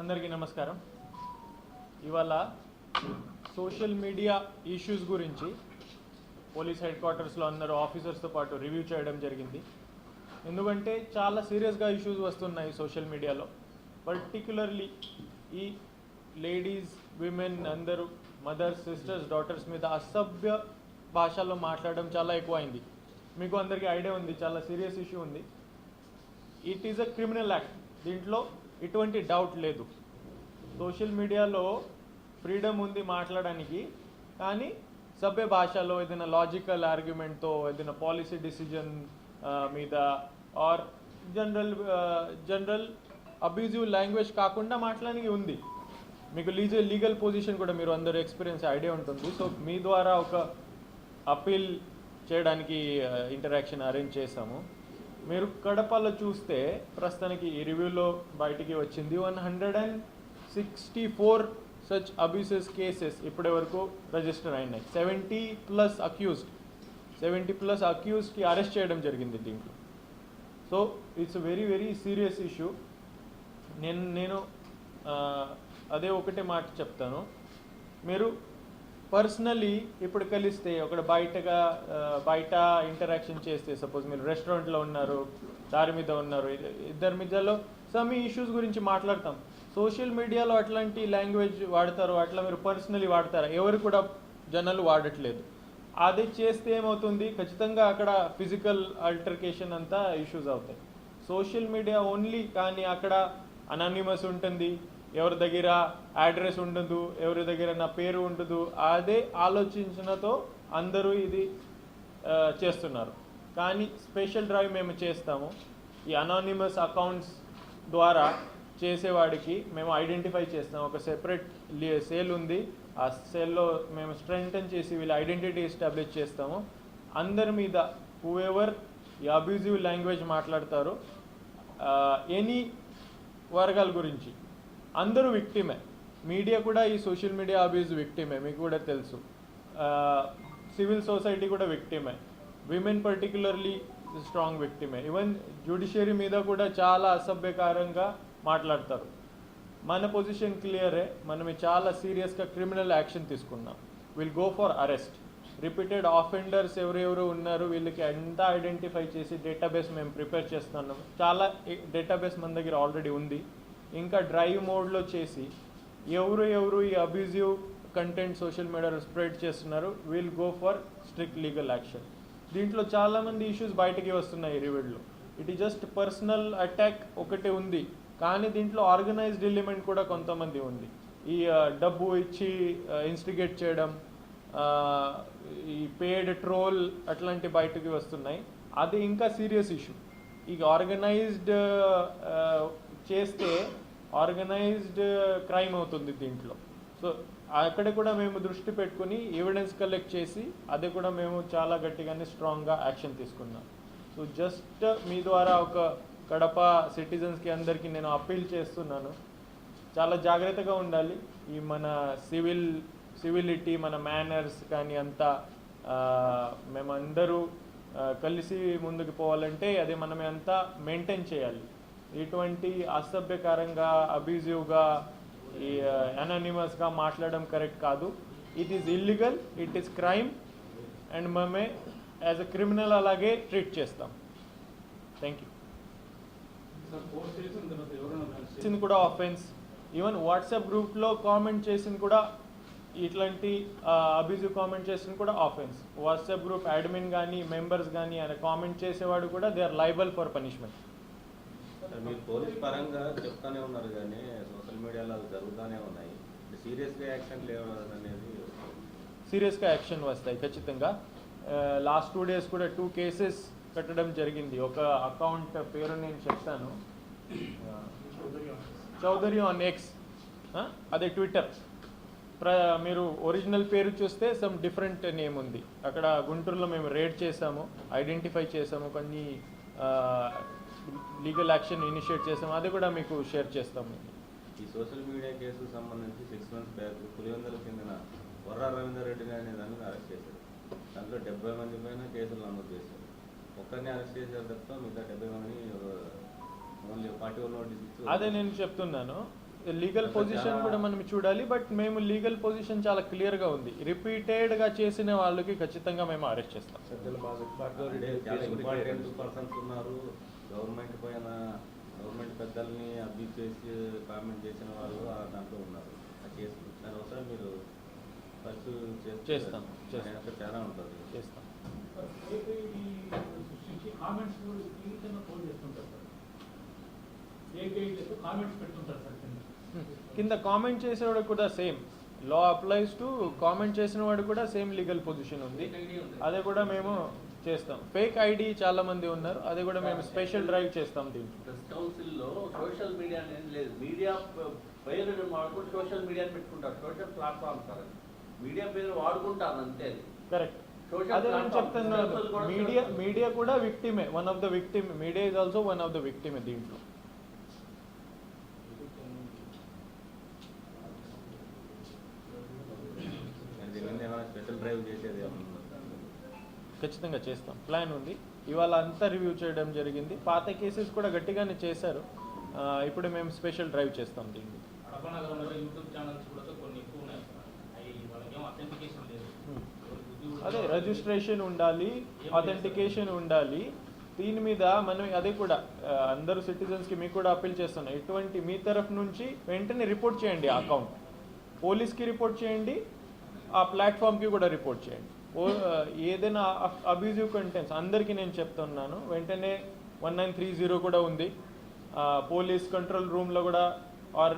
అందరికీ నమస్కారం. ఇవాళ సోషల్ మీడియా ఇష్యూస్ గురించి పోలీస్ హెడ్ క్వార్టర్స్లో అందరూ ఆఫీసర్స్తో పాటు రివ్యూ చేయడం జరిగింది. ఎందుకంటే చాలా సీరియస్గా ఇష్యూస్ వస్తున్నాయి సోషల్ మీడియాలో. పర్టికులర్లీ ఈ లేడీస్ విమెన్ అందరూ మదర్స్ సిస్టర్స్ డాటర్స్ మీద అసభ్య భాషలో మాట్లాడడం చాలా ఎక్కువైంది. మీకు అందరికీ ఐడియా ఉంది చాలా సీరియస్ ఇష్యూ ఉంది. It is a criminal act. దీంట్లో ఎటువంటి డౌట్ లేదు. సోషల్ మీడియాలో ఫ్రీడమ్ ఉంది మాట్లాడడానికి కానీ సభ్య భాషలో ఏదైనా లాజికల్ ఆర్గ్యుమెంట్తో ఏదైనా పాలసీ డిసిజన్ మీద or general general abusive language కాకుండా మాట్లాడానికి ఉంది. మీకు లీజల్ లీగల్ పొజిషన్ కూడా మీరు అందరూ ఎక్స్పీరియన్స్ ఐడియా ఉంటుంది. సో మీ ద్వారా ఒక అప్పీల్ చేయడానికి ఇంటరాక్షన్ అరేంజ్ చేశాము. మీరు కడపలో చూస్తే ప్రస్తుతానికి ఈ రివ్యూలో బయటికి వచ్చింది. One hundred and sixty four such abuses cases ఇప్పటి వరకు రిజిస్టర్ అయినాయి. Seventy plus accused seventy plus అక్యూజ్డ్కి arrest చేయడం జరిగింది దీంట్లో. So it's very very serious issue నేను నేను అదే ఒకటే మాట చెప్తాను. మీరు పర్సనలీ ఇప్పుడు కలిస్తే ఒకడు బయటగా బయట ఇంటరాక్షన్ చేస్తే సపోజ్ మీరు రెస్టారెంట్లో ఉన్నారు దారి మీద ఉన్నారు ఇద్దరి మధ్యలో సమ్ ఇష్యూస్ గురించి మాట్లాడతాం. సోషల్ మీడియాలో అట్లాంటి లాంగ్వేజ్ వాడతారు అట్లా మీరు పర్సనలీ వాడతారా? ఎవరు కూడా జనాలు వాడట్లేదు. అది చేస్తే ఏమవుతుంది? ఖచ్చితంగా అక్కడ ఫిజికల్ అల్టర్కేషన్ అంతా ఇష్యూస్ అవుతాయి. సోషల్ మీడియా ఓన్లీ కానీ అక్కడ అనానిమస్ ఉంటుంది. ఎవరి దగ్గర అడ్రస్ ఉండదు ఎవరి దగ్గర నా పేరు ఉండదు అదే ఆలోచించినతో అందరూ ఇది చేస్తున్నారు. కానీ స్పెషల్ డ్రైవ్ మేము చేస్తాము. ఈ అనానిమస్ అకౌంట్స్ ద్వారా చేసేవాడికి మేము ఐడెంటిఫై చేస్తాం. ఒక సెపరేట్ సేల్ ఉంది. ఆ సేల్లో మేము స్ట్రెంగ్టన్ చేసి వీళ్ళ ఐడెంటిటీ ఎస్టాబ్లిష్ చేస్తాము. అందరి మీద హూఎవర్ ఈ అబ్యూజివ్ లాంగ్వేజ్ మాట్లాడతారు. ఎనీ వర్గాల గురించి అందరూ విక్టిమే మీడియా కూడా ఈ సోషల్ మీడియా అబ్యూజ్ విక్టిమే మీకు కూడా తెలుసు. సివిల్ సొసైటీ కూడా విక్టిమే విమెన్ పర్టికులర్లీ స్ట్రాంగ్ విక్టిమే ఈవెన్ జ్యుడిషియరీ మీద కూడా చాలా అసభ్యకరంగా మాట్లాడతారు. మన పొజిషన్ క్లియరే మనం చాలా సీరియస్గా క్రిమినల్ యాక్షన్ తీసుకున్నాం. Will go for arrest repeated offenders ఎవరెవరు ఉన్నారు వీళ్ళకి అంతా ఐడెంటిఫై చేసి డేటాబేస్ మేము ప్రిపేర్ చేస్తున్నాం. చాలా డేటాబేస్ మన దగ్గర ఆల్రెడీ ఉంది. ఇంకా డ్రైవ్ మోడ్లో చేసి ఎవరు ఎవరు ఈ అబ్యూజివ్ కంటెంట్ సోషల్ మీడియాలో స్ప్రెడ్ చేస్తున్నారు will go for strict legal action దీంట్లో చాలామంది ఇష్యూస్ బయటకి వస్తున్నాయి రివిడ్లో it is just personal attack ఒకటి ఉంది కానీ దీంట్లో ఆర్గనైజ్డ్ ఎలిమెంట్ కూడా కొంతమంది ఉంది. ఈ డబ్బు ఇచ్చి ఇన్స్టిగేట్ చేయడం ఈ పేడ్ ట్రోల్ అట్లాంటి బయటకి వస్తున్నాయి. అది ఇంకా సీరియస్ ఇష్యూ ఈ ఆర్గనైజ్డ్ చేస్తే ఆర్గనైజ్డ్ క్రైమ్ అవుతుంది దీంట్లో. సో అక్కడ కూడా మేము దృష్టి పెట్టుకుని ఎవిడెన్స్ కలెక్ట్ చేసి అది కూడా మేము చాలా గట్టిగానే స్ట్రాంగ్గా యాక్షన్ తీసుకున్నాం. సో జస్ట్ మీ ద్వారా ఒక కడప సిటిజన్స్కి అందరికీ నేను అప్పీల్ చేస్తున్నాను. చాలా జాగ్రత్తగా ఉండాలి. ఈ మన సివిల్ సివిలిటీ మన మేనర్స్ కానీ అంతా మేమందరూ కలిసి ముందుకు పోవాలంటే అది మనమే అంతా మెయింటైన్ చేయాలి. ఇటువంటి అసభ్యకరంగా అబ్యూజివ్గా ఈ అనానిమస్గా మాట్లాడడం కరెక్ట్ కాదు. It is illegal it is crime and మేమే యాజ్ అ క్రిమినల్ అలాగే ట్రీట్ చేస్తాం. థ్యాంక్ యూ చేసిన చేసింది కూడా ఆఫెన్స్ ఈవెన్ వాట్సాప్ గ్రూప్లో కామెంట్ చేసింది కూడా ఇట్లాంటి అబ్యూజివ్ కామెంట్ చేసింది కూడా ఆఫెన్స్ వాట్సాప్ గ్రూప్ అడ్మిన్ కానీ మెంబర్స్ కానీ ఆయన కామెంట్ చేసేవాడు కూడా they are liable for punishment మీరు పోలీస్ పరంగా చెప్తానే ఉన్నారు కానీ సోషల్ మీడియాలో అవి జరుగుతూనే ఉన్నాయి. సీరియస్గా యాక్షన్ లేవు అనేది సీరియస్గా యాక్షన్ వస్తాయి ఖచ్చితంగా. లాస్ట్ టూ డేస్ కూడా టూ కేసెస్ కట్టడం జరిగింది. ఒక అకౌంట్ పేరు నేను చెప్తాను. చౌదరి ఆన్ ఎక్స్ అదే ట్విట్టర్. ప్ర మీరు ఒరిజినల్ పేరు చూస్తే సమ్ డిఫరెంట్ నేమ్ ఉంది. అక్కడ గుంటూరులో మేము రేడ్ చేసాము ఐడెంటిఫై చేసాము కొన్ని లీగల్ యాక్షన్ ఇనిషియేట్ చేసాము అది కూడా మీకు షేర్ చేస్తాము. ఈ సోషల్ మీడియా కేసుకు సంబంధించి సిక్స్ మంత్స్ బ్యాక్ పులివెందులకు చెందిన వర్రా రవీందర్ రెడ్డి అనే దాన్ని అరెస్ట్ చేశారు. దాంట్లో డెబ్బై మంది పైన కేసులు నమోదు చేశారు. ఒక్కరిని అరెస్ట్ చేశారు తప్ప మిగతా డెబ్బై మందిని ఓన్లీ ఫార్టీ వన్ నోటీస్ అదే నేను చెప్తున్నాను. లీగల్ పొజిషన్ కూడా మనం చూడాలి బట్ మేము లీగల్ పొజిషన్ చాలా క్లియర్గా ఉంది. రిపీటెడ్గా చేసిన వాళ్ళకి ఖచ్చితంగా మేము అరెస్ట్ చేస్తాం. గవర్నమెంట్ పైన గవర్నమెంట్ పెద్దల్ని అబ్యూజ్ చేసి కామెంట్ చేసిన వాళ్ళు ఆ దాంట్లో ఉన్నారు. ఆ కేసు దాని ఒకసారి మీరు ఫస్ట్ చేస్తాం. చాలా ఉంటుంది. చేస్తాం. Comments sir. ఏకైతే కామెంట్స్ పెడుతుంటారు సార్ కింద. కింద కామెంట్ చేసేవాడు కూడా same. Law applies to comment చేసిన వాడు కూడా సేమ్ లీగల్ పొజిషన్ ఉంది. అదే కూడా మేము చేస్తాం. ఫేక్ ఐడి చాలా మంది ఉన్నారు. అది కూడా మేము స్పెషల్ డ్రైవ్ చేస్తాం దీంట్లో. ప్రెస్ కౌన్సిల్లో సోషల్ మీడియా అనేది లేదు. మీడియా పేరు వాడుకుంటూ సోషల్ మీడియాని పెట్టుకుంటారు. సోషల్ ప్లాట్ఫామ్ సార్ మీడియా పేరు వాడుకుంటారు అంతే. అది కరెక్ట్ అదే నేను చెప్తున్నాను మీడియా. మీడియా కూడా విక్టిమే. One of the victim media is also one of the విక్టిమే దీంట్లో. స్పెషల్ డ్రైవ్ చేసేది? ఖచ్చితంగా చేస్తాం. ప్లాన్ ఉంది. ఇవాళ అంతా రివ్యూ చేయడం జరిగింది. పాత కేసెస్ కూడా గట్టిగానే చేశారు. ఇప్పుడు మేము స్పెషల్ డ్రైవ్ చేస్తాం దీన్ని. అదే రిజిస్ట్రేషన్ ఉండాలి అథెంటికేషన్ ఉండాలి. దీని మీద మనం అదే కూడా అందరూ సిటిజన్స్కి మీకు కూడా అప్పీల్ చేస్తున్నాం. ఎటువంటి మీ తరఫు నుంచి వెంటనే రిపోర్ట్ చేయండి ఆ అకౌంట్ పోలీస్కి రిపోర్ట్ చేయండి ఆ ప్లాట్ఫామ్కి కూడా రిపోర్ట్ చేయండి. ఏదైనా అబ్యూజివ్ కంటెంట్స్ అందరికీ నేను చెప్తున్నాను. వెంటనే వన్ నైన్ త్రీ జీరో కూడా ఉంది. ఆ, పోలీస్ కంట్రోల్ రూమ్లో కూడా ఆర్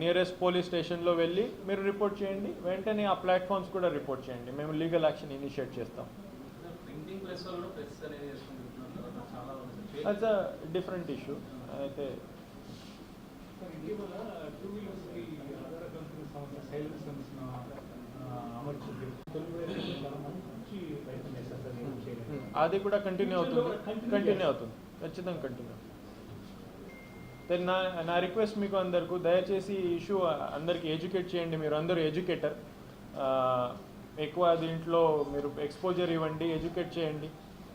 నియరెస్ట్ పోలీస్ స్టేషన్లో వెళ్ళి మీరు రిపోర్ట్ చేయండి. వెంటనే ఆ ప్లాట్ఫామ్స్ కూడా రిపోర్ట్ చేయండి. మేము లీగల్ యాక్షన్ ఇనిషియేట్ చేస్తాం. అట్స్ అ డిఫరెంట్ ఇష్యూ అయితే టూ వీలర్స్కి ఆధార్ కంపెనీ సంస్థ సైలెన్స్ అది కూడా కంటిన్యూ అవుతుంది. కంటిన్యూ అవుతుంది. ఖచ్చితంగా కంటిన్యూ అవుతుంది. నా నా రిక్వెస్ట్ మీకు అందరికీ దయచేసి ఈ ఇష్యూ అందరికీ ఎడ్యుకేట్ చేయండి. మీరు అందరూ ఎడ్యుకేటర్ ఎక్కువ దీంట్లో మీరు ఎక్స్పోజర్ ఇవ్వండి ఎడ్యుకేట్ చేయండి.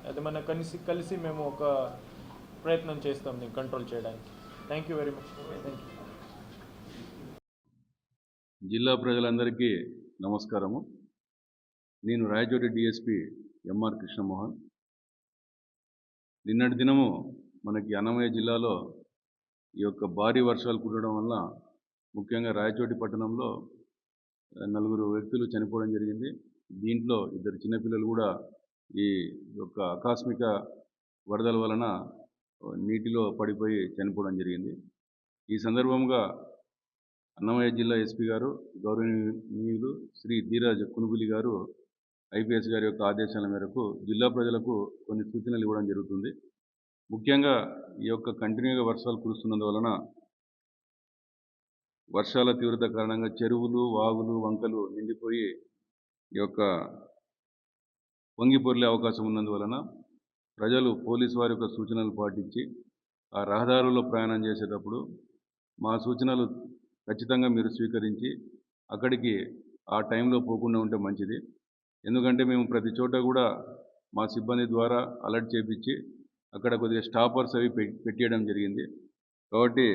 అది మన కలిసి కలిసి మేము ఒక ప్రయత్నం చేస్తాం దీన్ని కంట్రోల్ చేయడానికి. Thank you very much thank you జిల్లా ప్రజలందరికీ నమస్కారము. నేను రాయచోటి డిఎస్పి ఎంఆర్ కృష్ణమోహన్. నిన్నటి దినము మనకి అన్నమయ్య జిల్లాలో ఈ యొక్క భారీ వర్షాలు కురవడం వల్ల ముఖ్యంగా రాయచోటి పట్టణంలో నలుగురు వ్యక్తులు చనిపోవడం జరిగింది. దీంట్లో ఇద్దరు చిన్నపిల్లలు కూడా ఈ యొక్క ఆకస్మిక వరదల వలన నీటిలో పడిపోయి చనిపోవడం జరిగింది. ఈ సందర్భంగా అన్నమయ్య జిల్లా ఎస్పీ గారు గౌరవనీయులు శ్రీ ధీరాజ్ కునుగులి గారు ఐపీఎస్ గారి యొక్క ఆదేశాల మేరకు జిల్లా ప్రజలకు కొన్ని సూచనలు ఇవ్వడం జరుగుతుంది. ముఖ్యంగా ఈ యొక్క కంటిన్యూగా వర్షాలు కురుస్తున్నందువలన వర్షాల తీవ్రత కారణంగా చెరువులు వాగులు వంకలు నిండిపోయి ఈ యొక్క పొంగిపొర్లే అవకాశం ఉన్నందువలన ప్రజలు పోలీసు వారి యొక్క సూచనలు పాటించి ఆ రహదారుల్లో ప్రయాణం చేసేటప్పుడు మా సూచనలు ఖచ్చితంగా మీరు స్వీకరించి అక్కడికి ఆ టైంలో పోకుండా ఉంటే మంచిది. ఎందుకంటే మేము ప్రతి చోట కూడా మా సిబ్బంది ద్వారా అలర్ట్ చేపించి అక్కడ కొద్దిగా స్టాపర్స్ అవి పెట్టేయడం జరిగింది. కాబట్టి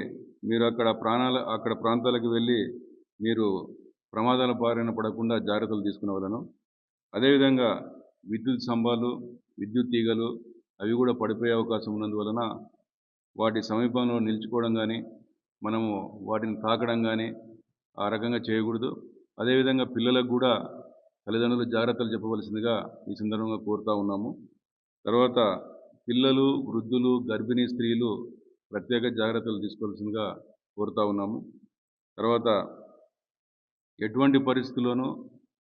మీరు అక్కడ ప్రాణాల అక్కడ ప్రాంతాలకు వెళ్ళి మీరు ప్రమాదాల బారిన పడకుండా జాగ్రత్తలు తీసుకునేవలను అదేవిధంగా విద్యుత్ స్తంభాలు విద్యుత్ తీగలు అవి కూడా పడిపోయే అవకాశం ఉన్నందువలన వాటి సమీపంలో నిల్చుకోవడం కానీ మనము వాటిని తాకడం కానీ ఆ రకంగా చేయకూడదు. అదేవిధంగా పిల్లలకు కూడా తల్లిదండ్రులు జాగ్రత్తలు చెప్పవలసిందిగా ఈ సందర్భంగా కోరుతా ఉన్నాము. తర్వాత పిల్లలు వృద్ధులు గర్భిణీ స్త్రీలు ప్రత్యేక జాగ్రత్తలు తీసుకోవాల్సిందిగా కోరుతా ఉన్నాము. తర్వాత ఎటువంటి పరిస్థితుల్లోనూ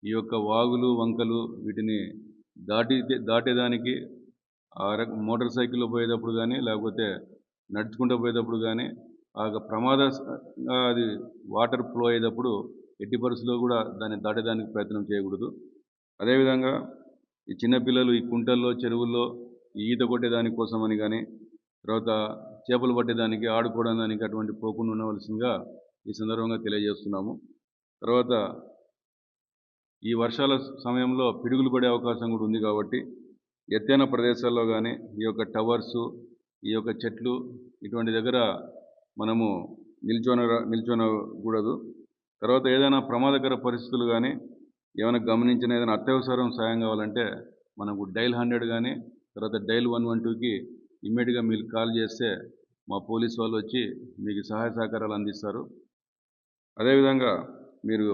ఈ యొక్క వాగులు వంకలు వీటిని దాటి దాటేదానికి ఆ రక మోటార్ సైకిల్లో పోయేటప్పుడు కానీ లేకపోతే నడుచుకుంటూ పోయేటప్పుడు కానీ ఆ యొక్క ప్రమాద అది వాటర్ ఫ్లో అయ్యేటప్పుడు ఎట్టి పరిస్థితుల్లో కూడా దాన్ని దాటేదానికి ప్రయత్నం చేయకూడదు. అదేవిధంగా ఈ చిన్నపిల్లలు ఈ కుంటల్లో చెరువుల్లో ఈత ఈత కొట్టేదాని కోసమని కానీ తర్వాత చేపలు పట్టేదానికి ఆడుకోవడం దానికి అటువంటి పోకుండా ఉండవలసిందిగా ఈ సందర్భంగా తెలియజేస్తున్నాము. తర్వాత ఈ వర్షాల సమయంలో పిడుగులు పడే అవకాశం కూడా ఉంది కాబట్టి ఎత్తైన ప్రదేశాల్లో కానీ ఈ యొక్క టవర్సు ఈ యొక్క చెట్లు ఇటువంటి దగ్గర మనము నిల్చొన నిల్చొనకూడదు. తర్వాత ఏదైనా ప్రమాదకర పరిస్థితులు కానీ ఏమైనా గమనించిన ఏదైనా అత్యవసరం సాయం కావాలంటే మనకు డైల్ హండ్రెడ్ కానీ తర్వాత డైల్ వన్ వన్ టూకి ఇమ్మీడియట్గా మీరు కాల్ చేస్తే మా పోలీస్ వాళ్ళు వచ్చి మీకు సహాయ సహకారాలు అందిస్తారు. అదేవిధంగా మీరు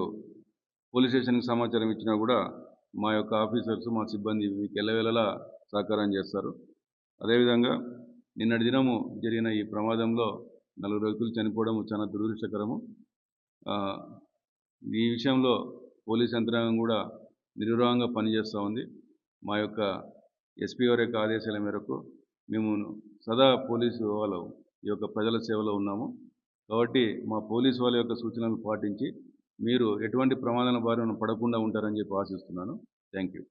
పోలీస్ స్టేషన్కి సమాచారం ఇచ్చినా కూడా మా యొక్క ఆఫీసర్స్ మా సిబ్బంది మీకు ఎల్లవేళలా సహకారం చేస్తారు. అదేవిధంగా నిన్నటి దినము జరిగిన ఈ ప్రమాదంలో నలుగురు వ్యక్తులు చనిపోవడం చాలా దురదృష్టకరము. ఈ విషయంలో పోలీస్ యంత్రాంగం కూడా నిర్విరామంగా పనిచేస్తూ ఉంది. మా యొక్క ఎస్పీ వారి యొక్క ఆదేశాల మేరకు మేము సదా పోలీసు వాళ్ళు ఈ యొక్క ప్రజల సేవలో ఉన్నాము. కాబట్టి మా పోలీసు వాళ్ళ యొక్క సూచనలు పాటించి మీరు ఎటువంటి ప్రమాదాల బారిన పడకుండా ఉంటారని చెప్పి ఆశిస్తున్నాను. Thank you